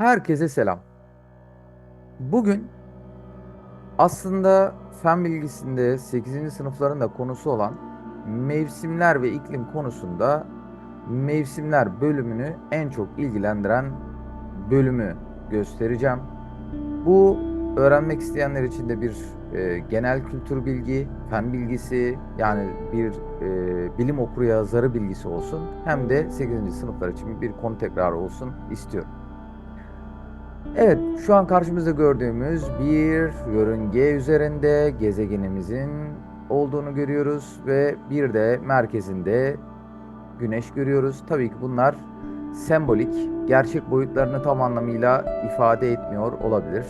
Herkese selam. Bugün aslında fen bilgisinde 8. sınıfların da konusu olan mevsimler ve iklim konusunda mevsimler bölümünü en çok ilgilendiren bölümü göstereceğim. Bu öğrenmek isteyenler için de bir e, genel kültür bilgi, fen bilgisi yani bir e, bilim okuryazarı bilgisi olsun hem de 8. sınıflar için bir konu tekrarı olsun istiyorum. Evet, şu an karşımızda gördüğümüz bir yörünge üzerinde gezegenimizin olduğunu görüyoruz ve bir de merkezinde güneş görüyoruz. Tabii ki bunlar sembolik, gerçek boyutlarını tam anlamıyla ifade etmiyor olabilir.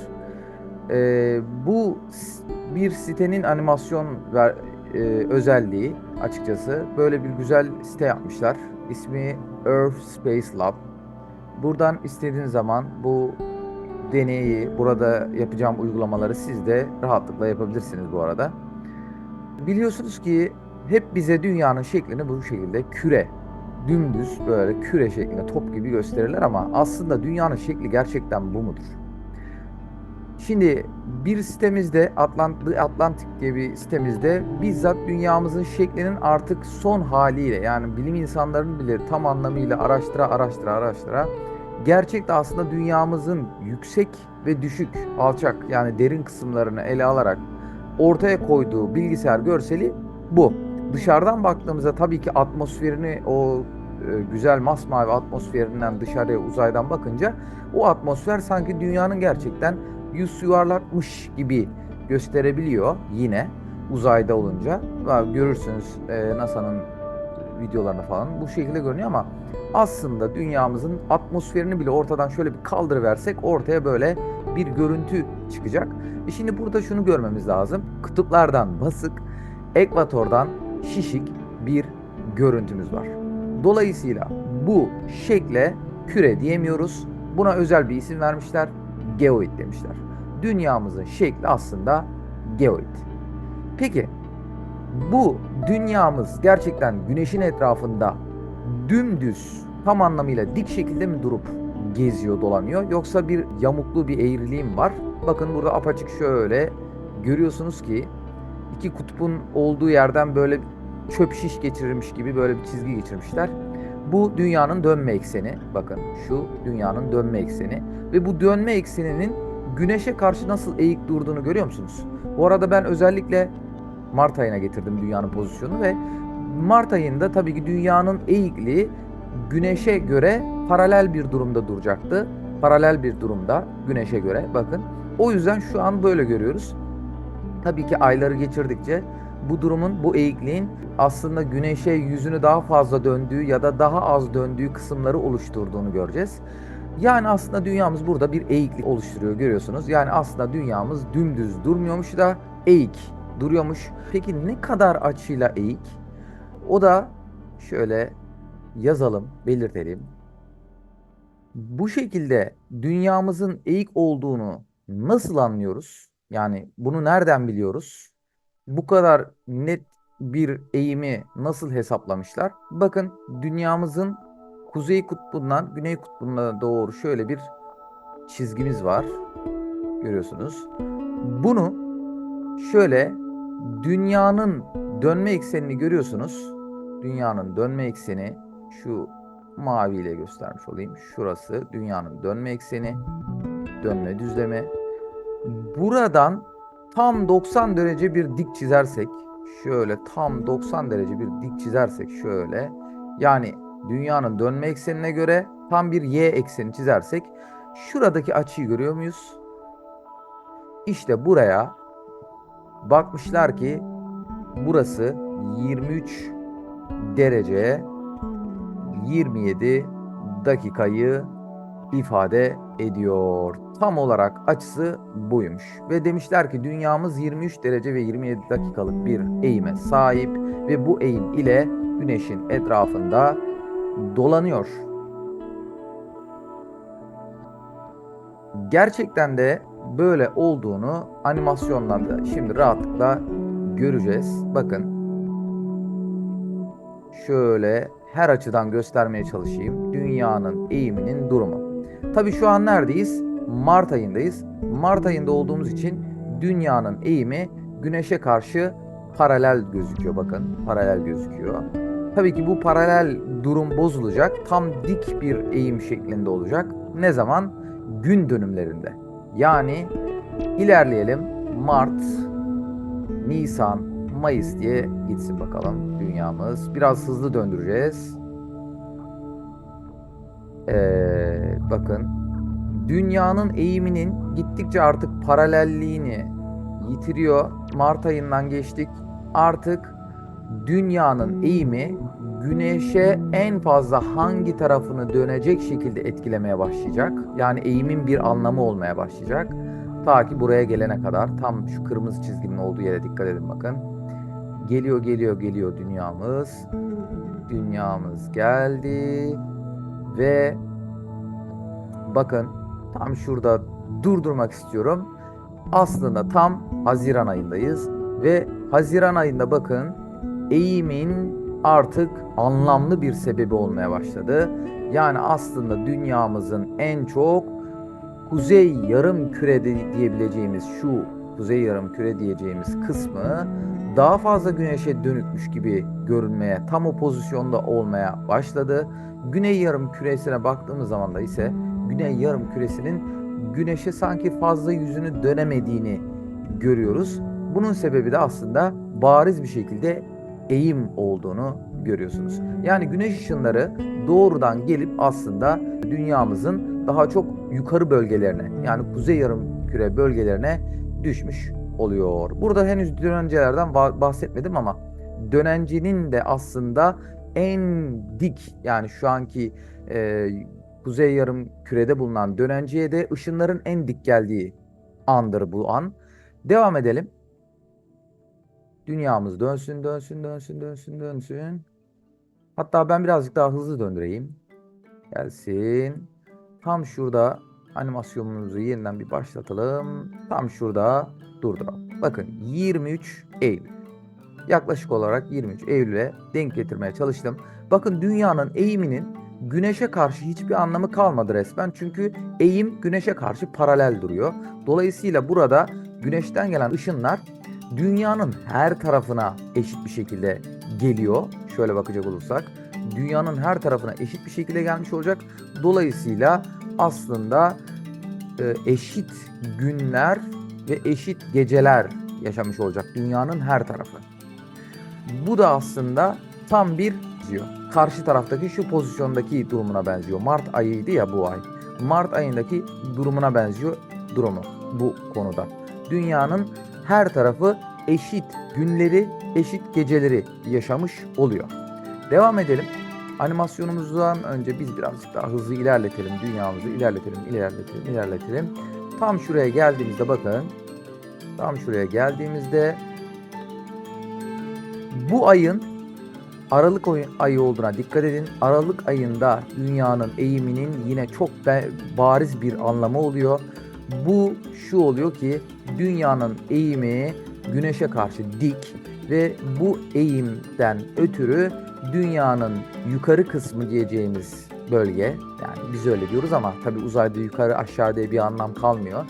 Ee, bu bir sitenin animasyon ver, e, özelliği açıkçası. Böyle bir güzel site yapmışlar. İsmi Earth Space Lab. Buradan istediğiniz zaman bu deneyi, burada yapacağım uygulamaları siz de rahatlıkla yapabilirsiniz bu arada. Biliyorsunuz ki hep bize dünyanın şeklini bu şekilde küre, dümdüz böyle küre şeklinde top gibi gösterirler ama aslında dünyanın şekli gerçekten bu mudur? Şimdi bir sitemizde Atlant Atlantik diye bir sitemizde bizzat dünyamızın şeklinin artık son haliyle yani bilim insanlarının bile tam anlamıyla araştıra araştıra araştıra gerçekte aslında dünyamızın yüksek ve düşük, alçak yani derin kısımlarını ele alarak ortaya koyduğu bilgisayar görseli bu. Dışarıdan baktığımızda tabii ki atmosferini o e, güzel masmavi atmosferinden dışarıya uzaydan bakınca o atmosfer sanki dünyanın gerçekten yüz yuvarlakmış gibi gösterebiliyor yine uzayda olunca. Görürsünüz e, NASA'nın videolarını falan bu şekilde görünüyor ama aslında dünyamızın atmosferini bile ortadan şöyle bir kaldırıversek ortaya böyle bir görüntü çıkacak. E şimdi burada şunu görmemiz lazım. Kutuplardan basık, ekvatordan şişik bir görüntümüz var. Dolayısıyla bu şekle küre diyemiyoruz. Buna özel bir isim vermişler. Geoid demişler. Dünyamızın şekli aslında geoid. Peki bu dünyamız gerçekten güneşin etrafında dümdüz tam anlamıyla dik şekilde mi durup geziyor dolanıyor yoksa bir yamuklu bir eğriliği mi var? Bakın burada apaçık şöyle görüyorsunuz ki iki kutbun olduğu yerden böyle çöp şiş geçirilmiş gibi böyle bir çizgi geçirmişler. Bu dünyanın dönme ekseni. Bakın şu dünyanın dönme ekseni ve bu dönme ekseninin güneşe karşı nasıl eğik durduğunu görüyor musunuz? Bu arada ben özellikle Mart ayına getirdim dünyanın pozisyonu ve Mart ayında tabii ki dünyanın eğikliği güneşe göre paralel bir durumda duracaktı. Paralel bir durumda güneşe göre bakın. O yüzden şu an böyle görüyoruz. Tabii ki ayları geçirdikçe bu durumun, bu eğikliğin aslında güneşe yüzünü daha fazla döndüğü ya da daha az döndüğü kısımları oluşturduğunu göreceğiz. Yani aslında dünyamız burada bir eğiklik oluşturuyor görüyorsunuz. Yani aslında dünyamız dümdüz durmuyormuş da eğik duruyormuş. Peki ne kadar açıyla eğik? O da şöyle yazalım, belirtelim. Bu şekilde dünyamızın eğik olduğunu nasıl anlıyoruz? Yani bunu nereden biliyoruz? Bu kadar net bir eğimi nasıl hesaplamışlar? Bakın dünyamızın kuzey kutbundan güney kutbuna doğru şöyle bir çizgimiz var. Görüyorsunuz. Bunu şöyle dünyanın dönme eksenini görüyorsunuz. Dünyanın dönme ekseni şu maviyle göstermiş olayım. Şurası dünyanın dönme ekseni, dönme düzleme. Buradan tam 90 derece bir dik çizersek, şöyle tam 90 derece bir dik çizersek şöyle, yani dünyanın dönme eksenine göre tam bir y ekseni çizersek, şuradaki açıyı görüyor muyuz? İşte buraya bakmışlar ki burası 23 derece 27 dakikayı ifade ediyor. Tam olarak açısı buymuş. Ve demişler ki dünyamız 23 derece ve 27 dakikalık bir eğime sahip ve bu eğim ile güneşin etrafında dolanıyor. Gerçekten de böyle olduğunu animasyonlarda şimdi rahatlıkla göreceğiz. Bakın şöyle her açıdan göstermeye çalışayım. Dünyanın eğiminin durumu. Tabii şu an neredeyiz? Mart ayındayız. Mart ayında olduğumuz için dünyanın eğimi güneşe karşı paralel gözüküyor bakın. Paralel gözüküyor. Tabii ki bu paralel durum bozulacak. Tam dik bir eğim şeklinde olacak. Ne zaman? Gün dönümlerinde. Yani ilerleyelim. Mart, Nisan, Mayıs diye gitsin bakalım dünyamız. Biraz hızlı döndüreceğiz. Evet, bakın. Dünyanın eğiminin gittikçe artık paralelliğini yitiriyor. Mart ayından geçtik. Artık dünyanın eğimi güneşe en fazla hangi tarafını dönecek şekilde etkilemeye başlayacak. Yani eğimin bir anlamı olmaya başlayacak. Ta ki buraya gelene kadar tam şu kırmızı çizginin olduğu yere dikkat edin bakın. Geliyor geliyor geliyor dünyamız. Dünyamız geldi ve bakın tam şurada durdurmak istiyorum. Aslında tam Haziran ayındayız ve Haziran ayında bakın eğimin artık anlamlı bir sebebi olmaya başladı. Yani aslında dünyamızın en çok kuzey yarım küre diyebileceğimiz şu kuzey yarım küre diyeceğimiz kısmı daha fazla güneşe dönükmüş gibi görünmeye, tam o pozisyonda olmaya başladı. Güney yarım küresine baktığımız zaman da ise güney yarım küresinin güneşe sanki fazla yüzünü dönemediğini görüyoruz. Bunun sebebi de aslında bariz bir şekilde eğim olduğunu görüyorsunuz. Yani güneş ışınları doğrudan gelip aslında dünyamızın daha çok yukarı bölgelerine yani kuzey yarım küre bölgelerine düşmüş oluyor. Burada henüz dönencelerden bahsetmedim ama dönencinin de aslında en dik yani şu anki e, kuzey yarım kürede bulunan dönenceye de ışınların en dik geldiği andır bu an. Devam edelim. Dünyamız dönsün, dönsün, dönsün, dönsün, dönsün. Hatta ben birazcık daha hızlı döndüreyim. Gelsin. Tam şurada animasyonumuzu yeniden bir başlatalım. Tam şurada durduralım. Bakın 23 Eylül. Yaklaşık olarak 23 Eylül'e denk getirmeye çalıştım. Bakın dünyanın eğiminin güneşe karşı hiçbir anlamı kalmadı resmen. Çünkü eğim güneşe karşı paralel duruyor. Dolayısıyla burada güneşten gelen ışınlar dünyanın her tarafına eşit bir şekilde geliyor. Şöyle bakacak olursak dünyanın her tarafına eşit bir şekilde gelmiş olacak. Dolayısıyla aslında e, eşit günler ve eşit geceler yaşamış olacak dünyanın her tarafı. Bu da aslında tam bir diyor. Karşı taraftaki şu pozisyondaki durumuna benziyor. Mart ayıydı ya bu ay. Mart ayındaki durumuna benziyor durumu bu konuda. Dünyanın her tarafı eşit günleri, eşit geceleri yaşamış oluyor. Devam edelim. Animasyonumuzdan önce biz birazcık daha hızlı ilerletelim. Dünyamızı ilerletelim, ilerletelim, ilerletelim. Tam şuraya geldiğimizde bakın. Tam şuraya geldiğimizde bu ayın Aralık ayı olduğuna dikkat edin. Aralık ayında dünyanın eğiminin yine çok bariz bir anlamı oluyor. Bu şu oluyor ki dünyanın eğimi güneşe karşı dik ve bu eğimden ötürü dünyanın yukarı kısmı diyeceğimiz bölge yani biz öyle diyoruz ama tabi uzayda yukarı aşağı diye bir anlam kalmıyor.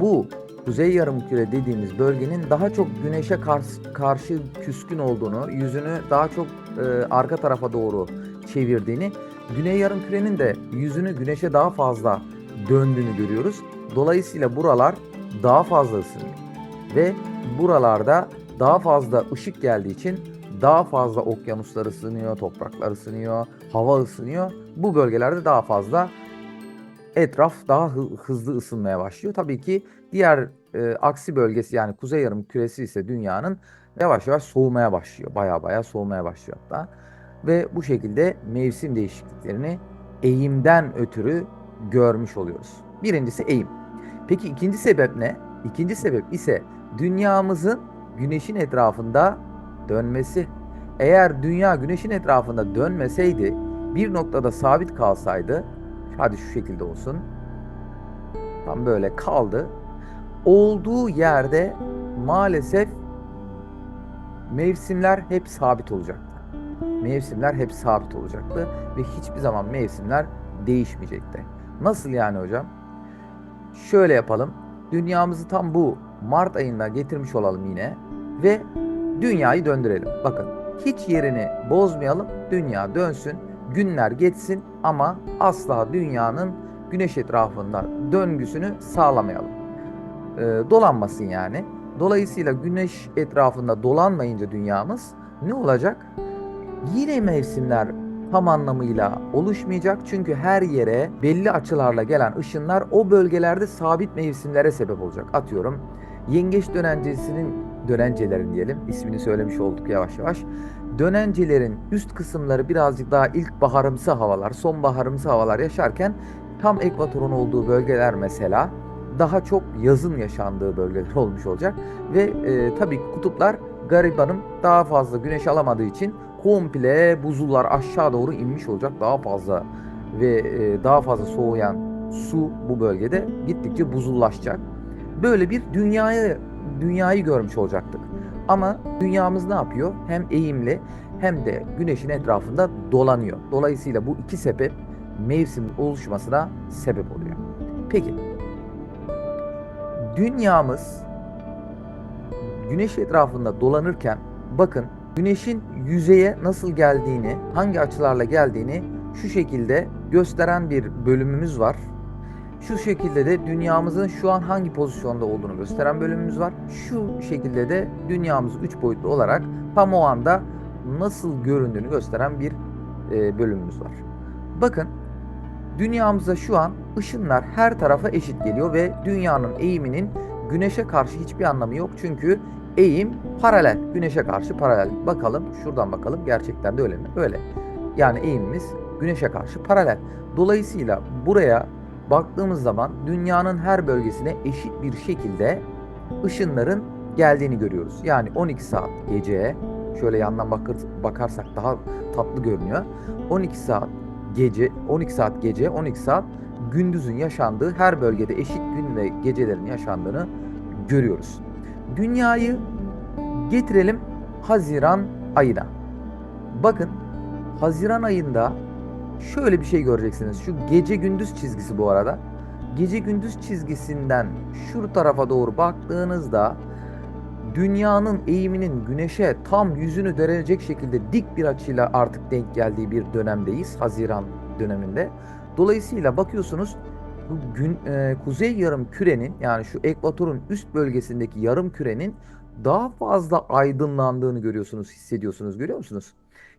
Bu kuzey yarımküre dediğimiz bölgenin daha çok güneşe karşı, karşı küskün olduğunu, yüzünü daha çok e, arka tarafa doğru çevirdiğini, güney yarımkürenin de yüzünü güneşe daha fazla döndüğünü görüyoruz. Dolayısıyla buralar daha fazla ısınıyor ve buralarda daha fazla ışık geldiği için daha fazla okyanuslar ısınıyor, topraklar ısınıyor, hava ısınıyor. Bu bölgelerde daha fazla etraf daha hı- hızlı ısınmaya başlıyor. Tabii ki diğer e, aksi bölgesi yani kuzey yarım küresi ise dünyanın yavaş yavaş soğumaya başlıyor. Baya baya soğumaya başlıyor hatta. Ve bu şekilde mevsim değişikliklerini eğimden ötürü görmüş oluyoruz. Birincisi eğim. Peki ikinci sebep ne? İkinci sebep ise dünyamızın güneşin etrafında dönmesi. Eğer dünya güneşin etrafında dönmeseydi, bir noktada sabit kalsaydı, hadi şu şekilde olsun. Tam böyle kaldı. Olduğu yerde maalesef mevsimler hep sabit olacaktı. mevsimler hep sabit olacaktı ve hiçbir zaman mevsimler değişmeyecekti. Nasıl yani hocam? Şöyle yapalım. Dünyamızı tam bu Mart ayında getirmiş olalım yine ve dünyayı döndürelim. Bakın hiç yerini bozmayalım. Dünya dönsün. Günler geçsin ama asla dünyanın güneş etrafında döngüsünü sağlamayalım. Ee, dolanmasın yani. Dolayısıyla güneş etrafında dolanmayınca dünyamız ne olacak? Yine mevsimler tam anlamıyla oluşmayacak. Çünkü her yere belli açılarla gelen ışınlar o bölgelerde sabit mevsimlere sebep olacak. Atıyorum yengeç dönencesinin dönencelerin diyelim ismini söylemiş olduk yavaş yavaş. Dönencelerin üst kısımları birazcık daha ilkbaharımsı havalar, sonbaharımsı havalar yaşarken tam ekvatorun olduğu bölgeler mesela daha çok yazın yaşandığı bölgeler olmuş olacak. Ve e, tabii kutuplar garibanım daha fazla güneş alamadığı için komple buzullar aşağı doğru inmiş olacak daha fazla ve e, daha fazla soğuyan su bu bölgede gittikçe buzullaşacak. Böyle bir dünyayı dünyayı görmüş olacaktık. Ama dünyamız ne yapıyor? Hem eğimli hem de güneşin etrafında dolanıyor. Dolayısıyla bu iki sebep mevsimin oluşmasına sebep oluyor. Peki dünyamız güneş etrafında dolanırken bakın güneşin yüzeye nasıl geldiğini, hangi açılarla geldiğini şu şekilde gösteren bir bölümümüz var. Şu şekilde de dünyamızın şu an hangi pozisyonda olduğunu gösteren bölümümüz var. Şu şekilde de dünyamız 3 boyutlu olarak tam o anda nasıl göründüğünü gösteren bir e, bölümümüz var. Bakın dünyamıza şu an ışınlar her tarafa eşit geliyor ve dünyanın eğiminin güneşe karşı hiçbir anlamı yok. Çünkü eğim paralel. Güneşe karşı paralel. Bakalım şuradan bakalım gerçekten de öyle mi? Öyle. Yani eğimimiz güneşe karşı paralel. Dolayısıyla buraya baktığımız zaman dünyanın her bölgesine eşit bir şekilde ışınların geldiğini görüyoruz. Yani 12 saat gece şöyle yandan bakır, bakarsak daha tatlı görünüyor. 12 saat gece 12 saat gece 12 saat gündüzün yaşandığı her bölgede eşit gün ve gecelerin yaşandığını görüyoruz. Dünyayı getirelim Haziran ayına. Bakın Haziran ayında şöyle bir şey göreceksiniz. Şu gece gündüz çizgisi bu arada. Gece gündüz çizgisinden şu tarafa doğru baktığınızda dünyanın eğiminin güneşe tam yüzünü dönecek şekilde dik bir açıyla artık denk geldiği bir dönemdeyiz. Haziran döneminde. Dolayısıyla bakıyorsunuz bu gün e, kuzey yarım kürenin yani şu ekvatorun üst bölgesindeki yarım kürenin daha fazla aydınlandığını görüyorsunuz, hissediyorsunuz, görüyor musunuz?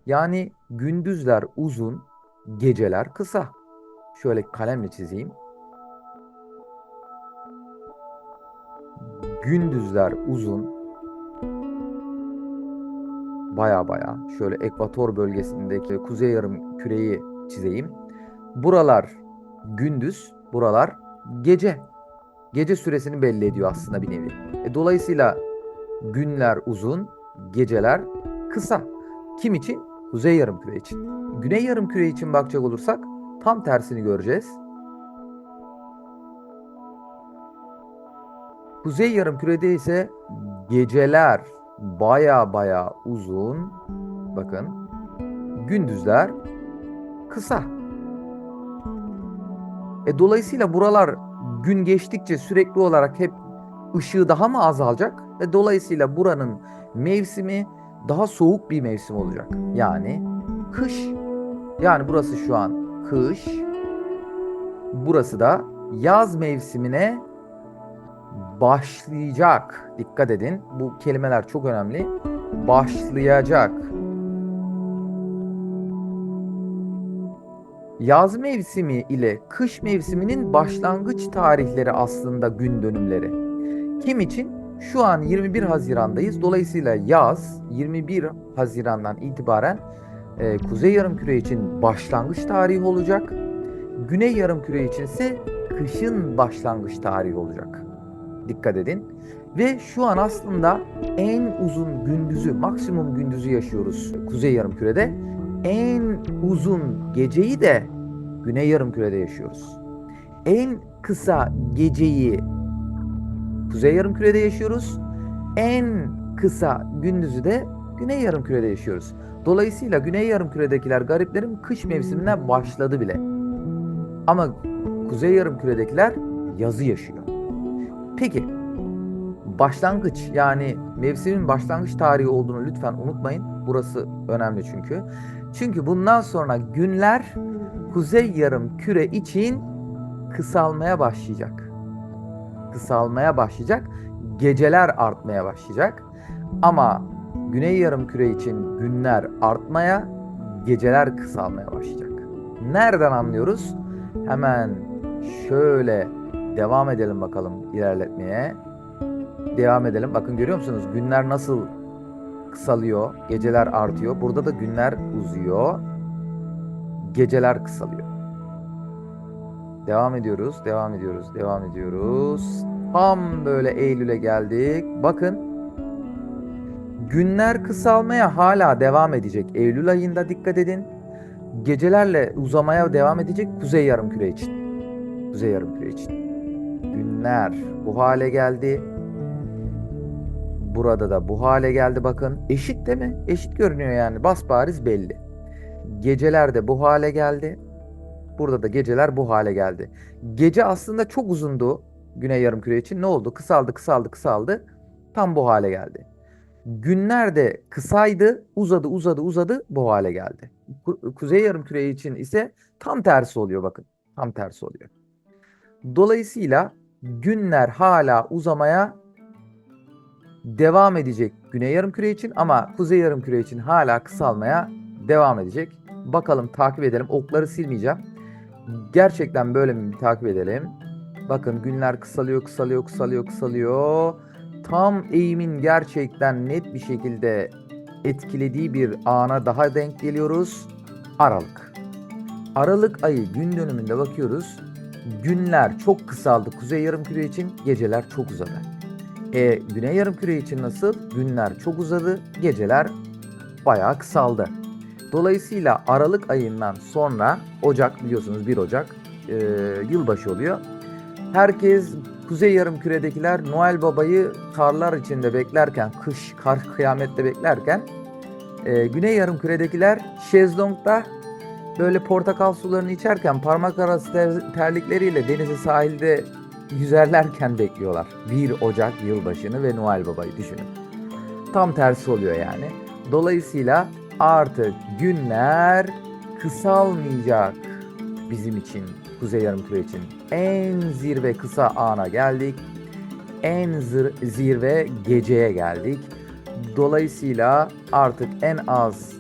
Yani gündüzler uzun, geceler kısa. Şöyle kalemle çizeyim. Gündüzler uzun, baya baya şöyle ekvator bölgesindeki kuzey yarım küreyi çizeyim. Buralar gündüz, buralar gece. Gece süresini belli ediyor aslında bir nevi. E, dolayısıyla günler uzun, geceler kısa. Kim için? Kuzey yarımküre için. Güney yarımküre için bakacak olursak tam tersini göreceğiz. Kuzey yarımkürede ise geceler baya baya uzun. Bakın. Gündüzler kısa. E dolayısıyla buralar gün geçtikçe sürekli olarak hep ışığı daha mı azalacak? Ve dolayısıyla buranın mevsimi daha soğuk bir mevsim olacak. Yani kış. Yani burası şu an kış. Burası da yaz mevsimine başlayacak. Dikkat edin. Bu kelimeler çok önemli. Başlayacak. Yaz mevsimi ile kış mevsiminin başlangıç tarihleri aslında gün dönümleri. Kim için? Şu an 21 Haziran'dayız. Dolayısıyla yaz 21 Haziran'dan itibaren e, Kuzey Yarımküre için başlangıç tarihi olacak. Güney Yarımküre için ise kışın başlangıç tarihi olacak. Dikkat edin. Ve şu an aslında en uzun gündüzü, maksimum gündüzü yaşıyoruz Kuzey Yarımküre'de. En uzun geceyi de Güney Yarımküre'de yaşıyoruz. En kısa geceyi Kuzey Yarımküre'de yaşıyoruz. En kısa gündüzü de Güney Yarımküre'de yaşıyoruz. Dolayısıyla Güney Yarımküre'dekiler gariplerin kış mevsimine başladı bile. Ama Kuzey Yarımküre'dekiler yazı yaşıyor. Peki başlangıç yani mevsimin başlangıç tarihi olduğunu lütfen unutmayın. Burası önemli çünkü. Çünkü bundan sonra günler Kuzey Yarımküre için kısalmaya başlayacak. Kısalmaya başlayacak. Geceler artmaya başlayacak. Ama Güney Yarımküre için günler artmaya, geceler kısalmaya başlayacak. Nereden anlıyoruz? Hemen şöyle devam edelim bakalım ilerletmeye. Devam edelim. Bakın görüyor musunuz? Günler nasıl kısalıyor, geceler artıyor. Burada da günler uzuyor, geceler kısalıyor. Devam ediyoruz, devam ediyoruz, devam ediyoruz. Tam böyle Eylül'e geldik. Bakın günler kısalmaya hala devam edecek. Eylül ayında dikkat edin. Gecelerle uzamaya devam edecek Kuzey Yarımküre için. Kuzey Yarımküre için. Günler bu hale geldi. Burada da bu hale geldi bakın. Eşit değil mi? Eşit görünüyor yani. Basbariz belli. Geceler de bu hale geldi. Burada da geceler bu hale geldi. Gece aslında çok uzundu Güney Yarımküre için. Ne oldu? Kısaldı, kısaldı, kısaldı. Tam bu hale geldi. Günler de kısaydı, uzadı, uzadı, uzadı bu hale geldi. Ku- Kuzey Yarımküre için ise tam tersi oluyor bakın. Tam tersi oluyor. Dolayısıyla günler hala uzamaya devam edecek Güney Yarımküre için ama Kuzey Yarımküre için hala kısalmaya devam edecek. Bakalım takip edelim. Okları silmeyeceğim. Gerçekten böyle mi takip edelim. Bakın günler kısalıyor, kısalıyor, kısalıyor, kısalıyor. Tam eğimin gerçekten net bir şekilde etkilediği bir ana daha denk geliyoruz. Aralık. Aralık ayı gün dönümünde bakıyoruz. Günler çok kısaldı Kuzey Yarımküre için, geceler çok uzadı. E, Güney Yarımküre için nasıl? Günler çok uzadı, geceler bayağı kısaldı. Dolayısıyla Aralık ayından sonra Ocak biliyorsunuz 1 Ocak e, yılbaşı oluyor. Herkes Kuzey Yarımküre'dekiler Noel Baba'yı karlar içinde beklerken, kış, kar, kıyamette beklerken e, Güney Yarımküre'dekiler şezlongda böyle portakal sularını içerken parmak arası ter- terlikleriyle denizi sahilde yüzerlerken bekliyorlar. 1 Ocak yılbaşını ve Noel Baba'yı düşünün. Tam tersi oluyor yani. Dolayısıyla artık günler kısalmayacak bizim için, Kuzey Yarımküre için. En zirve kısa ana geldik. En zir- zirve geceye geldik. Dolayısıyla artık en az,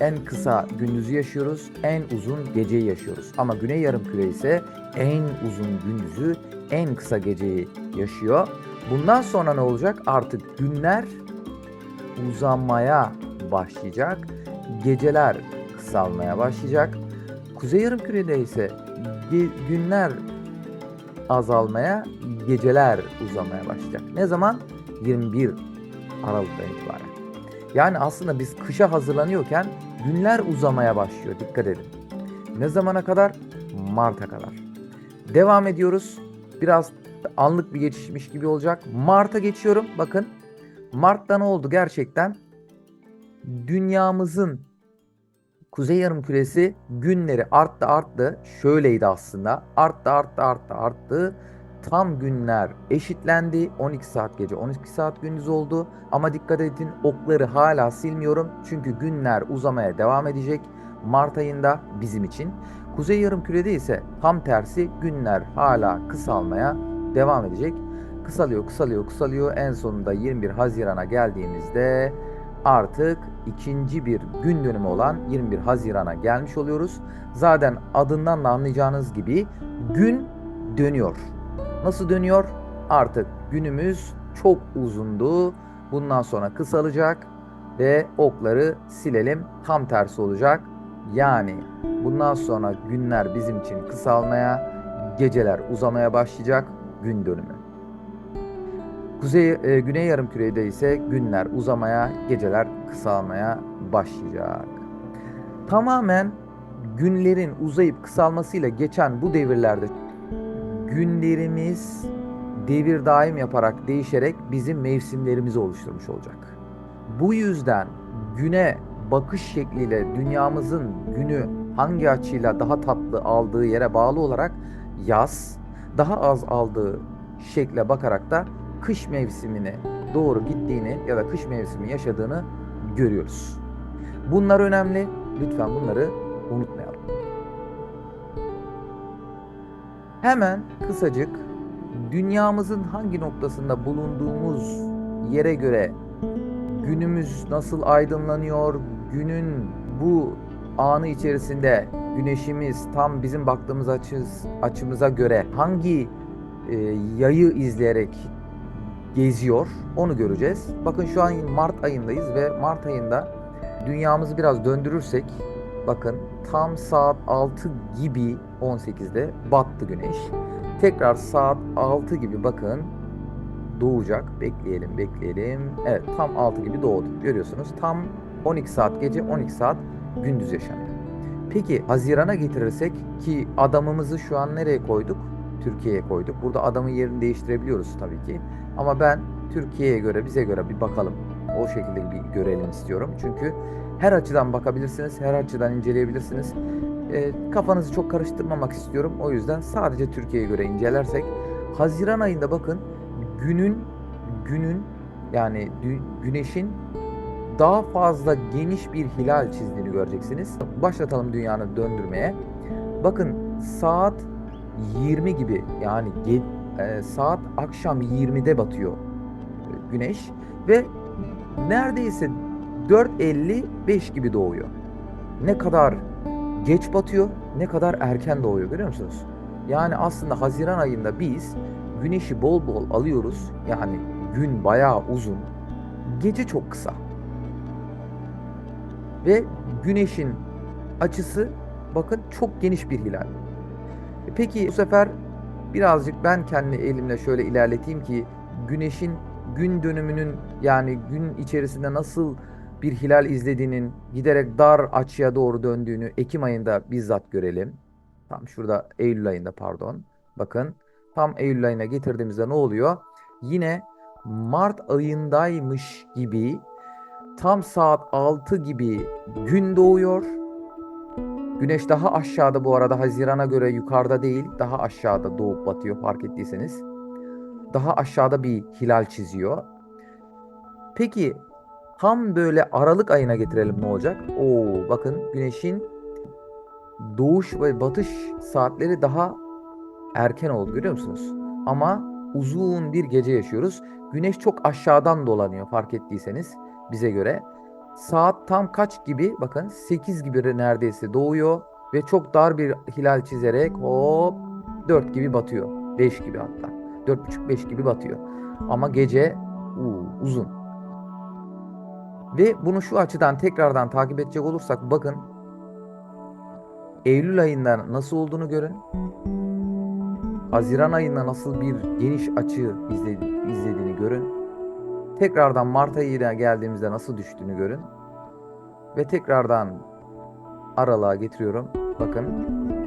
en kısa gündüzü yaşıyoruz, en uzun geceyi yaşıyoruz. Ama Güney Yarımküre ise en uzun gündüzü, en kısa geceyi yaşıyor. Bundan sonra ne olacak? Artık günler uzamaya başlayacak. Geceler kısalmaya başlayacak. Kuzey Yarımküre'de ise günler azalmaya, geceler uzamaya başlayacak. Ne zaman? 21 Aralık'tan itibaren. Yani aslında biz kışa hazırlanıyorken günler uzamaya başlıyor. Dikkat edin. Ne zamana kadar? Mart'a kadar. Devam ediyoruz. Biraz anlık bir geçişmiş gibi olacak. Mart'a geçiyorum. Bakın. Mart'ta ne oldu gerçekten? Dünyamızın Kuzey Yarımküresi günleri arttı arttı. Şöyleydi aslında. Arttı arttı arttı arttı. Tam günler eşitlendi. 12 saat gece 12 saat gündüz oldu. Ama dikkat edin okları hala silmiyorum. Çünkü günler uzamaya devam edecek. Mart ayında bizim için. Kuzey Yarımküre'de ise tam tersi günler hala kısalmaya devam edecek. Kısalıyor, kısalıyor, kısalıyor. En sonunda 21 Haziran'a geldiğimizde artık ikinci bir gün dönümü olan 21 Haziran'a gelmiş oluyoruz. Zaten adından da anlayacağınız gibi gün dönüyor. Nasıl dönüyor? Artık günümüz çok uzundu. Bundan sonra kısalacak ve okları silelim. Tam tersi olacak. Yani bundan sonra günler bizim için kısalmaya, geceler uzamaya başlayacak gün dönümü. Kuzey e, Güney Yarımküre'de ise günler uzamaya, geceler kısalmaya başlayacak. Tamamen günlerin uzayıp kısalmasıyla geçen bu devirlerde günlerimiz devir daim yaparak değişerek bizim mevsimlerimizi oluşturmuş olacak. Bu yüzden güne bakış şekliyle dünyamızın günü hangi açıyla daha tatlı aldığı yere bağlı olarak yaz, daha az aldığı şekle bakarak da kış mevsimine doğru gittiğini ya da kış mevsimi yaşadığını görüyoruz. Bunlar önemli. Lütfen bunları unutmayalım. Hemen kısacık dünyamızın hangi noktasında bulunduğumuz yere göre günümüz nasıl aydınlanıyor, günün bu anı içerisinde güneşimiz tam bizim baktığımız açız, açımıza göre hangi e, yayı izleyerek geziyor onu göreceğiz. Bakın şu an Mart ayındayız ve Mart ayında dünyamızı biraz döndürürsek bakın tam saat 6 gibi 18'de battı güneş. Tekrar saat 6 gibi bakın doğacak. Bekleyelim, bekleyelim. Evet, tam 6 gibi doğdu. Görüyorsunuz. Tam 12 saat gece, 12 saat gündüz yaşanıyor. Peki Haziran'a getirirsek ki adamımızı şu an nereye koyduk? Türkiye'ye koyduk. Burada adamın yerini değiştirebiliyoruz tabii ki. Ama ben Türkiye'ye göre, bize göre bir bakalım. O şekilde bir görelim istiyorum. Çünkü her açıdan bakabilirsiniz, her açıdan inceleyebilirsiniz. E, kafanızı çok karıştırmamak istiyorum. O yüzden sadece Türkiye'ye göre incelersek Haziran ayında bakın günün günün yani güneşin daha fazla geniş bir hilal çizdiğini göreceksiniz. Başlatalım dünyanı döndürmeye. Bakın saat 20 gibi yani e, saat akşam 20'de batıyor güneş ve neredeyse 4.55 gibi doğuyor. Ne kadar geç batıyor, ne kadar erken doğuyor görüyor musunuz? Yani aslında Haziran ayında biz güneşi bol bol alıyoruz. Yani gün bayağı uzun. Gece çok kısa. Ve güneşin açısı bakın çok geniş bir hilal. E Peki bu sefer birazcık ben kendi elimle şöyle ilerleteyim ki güneşin gün dönümünün yani gün içerisinde nasıl bir hilal izlediğinin giderek dar açıya doğru döndüğünü Ekim ayında bizzat görelim. Tam şurada Eylül ayında pardon. Bakın tam Eylül ayına getirdiğimizde ne oluyor? Yine Mart ayındaymış gibi tam saat 6 gibi gün doğuyor. Güneş daha aşağıda bu arada Haziran'a göre yukarıda değil, daha aşağıda doğup batıyor fark ettiyseniz. Daha aşağıda bir hilal çiziyor. Peki tam böyle Aralık ayına getirelim ne olacak? Oo bakın güneşin doğuş ve batış saatleri daha erken oldu görüyor musunuz? Ama uzun bir gece yaşıyoruz. Güneş çok aşağıdan dolanıyor fark ettiyseniz bize göre. Saat tam kaç gibi? Bakın 8 gibi neredeyse doğuyor ve çok dar bir hilal çizerek hop 4 gibi batıyor. 5 gibi hatta. 4.30-5 gibi batıyor. Ama gece uu, uzun. Ve bunu şu açıdan tekrardan takip edecek olursak bakın Eylül ayında nasıl olduğunu görün. Haziran ayında nasıl bir geniş açı izledi, izlediğini görün. Tekrardan Mart ayına geldiğimizde nasıl düştüğünü görün. Ve tekrardan aralığa getiriyorum. Bakın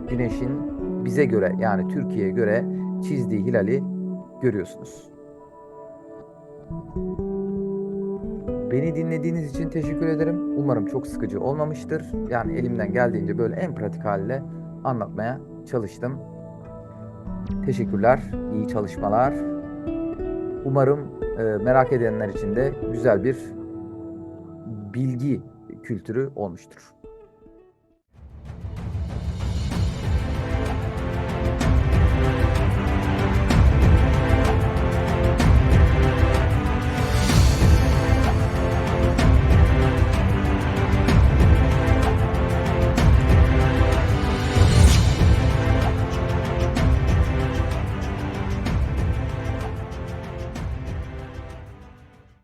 güneşin bize göre yani Türkiye'ye göre çizdiği hilali görüyorsunuz. Beni dinlediğiniz için teşekkür ederim. Umarım çok sıkıcı olmamıştır. Yani elimden geldiğince böyle en pratik haliyle anlatmaya çalıştım. Teşekkürler, iyi çalışmalar. Umarım e, merak edenler için de güzel bir bilgi kültürü olmuştur.